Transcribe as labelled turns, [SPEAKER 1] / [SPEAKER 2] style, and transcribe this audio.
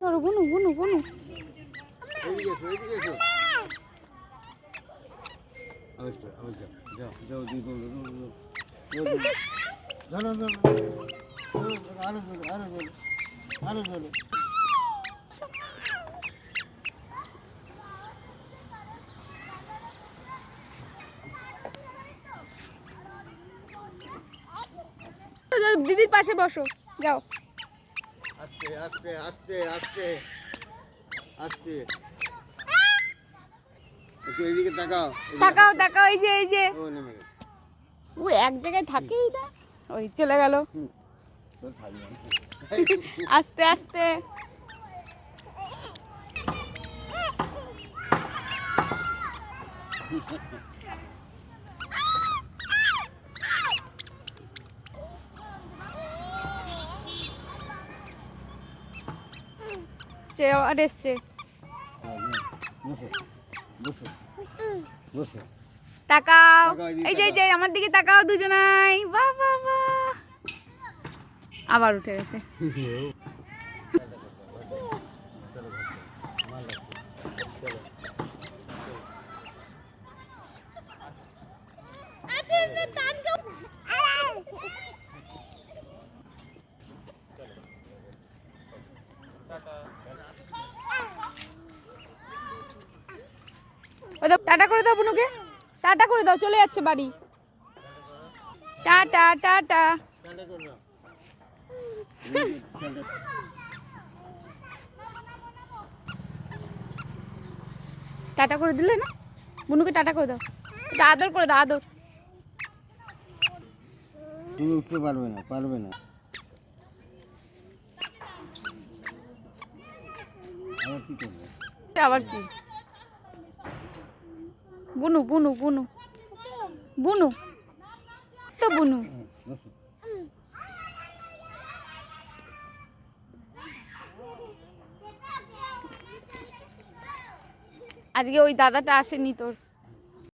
[SPEAKER 1] ধরো বুনু বুনু বুনু। দিদির পাশে বসো যাও।
[SPEAKER 2] আস্তে আস্তে আস্তে আস্তে আস্তে একটু এদিকে তাকাও
[SPEAKER 1] তাকাও তাকাও এই যে এই যে।
[SPEAKER 2] ও নেমে গেছে।
[SPEAKER 1] ও এক জায়গায় থাকে এটা ওই চলে গেল। আস্তে আস্তে।
[SPEAKER 2] বসো বসো বসো
[SPEAKER 1] তাকাও।
[SPEAKER 2] তাকাও,
[SPEAKER 1] এই যে যে আমার দিকে তাকাও দুজনাই। বাহ বাহ বাহ। আবার উঠে গেছে। ওই দাও, টাটা করে দাও বুনুকে। টাটা করে দাও, চলে যাচ্ছে বাড়ি। Tata tata. টাটা করে দিলে না? বুনুকে টাটা করে দাও। আদর করে দাও, আদর।
[SPEAKER 2] তুমি উঠতে পারবে না পারবে না। আবার কি?
[SPEAKER 1] বুনু বুনু বুনু। বুনু। তো বুনু। আজকে ওই দাদাটা আসেনি তোর।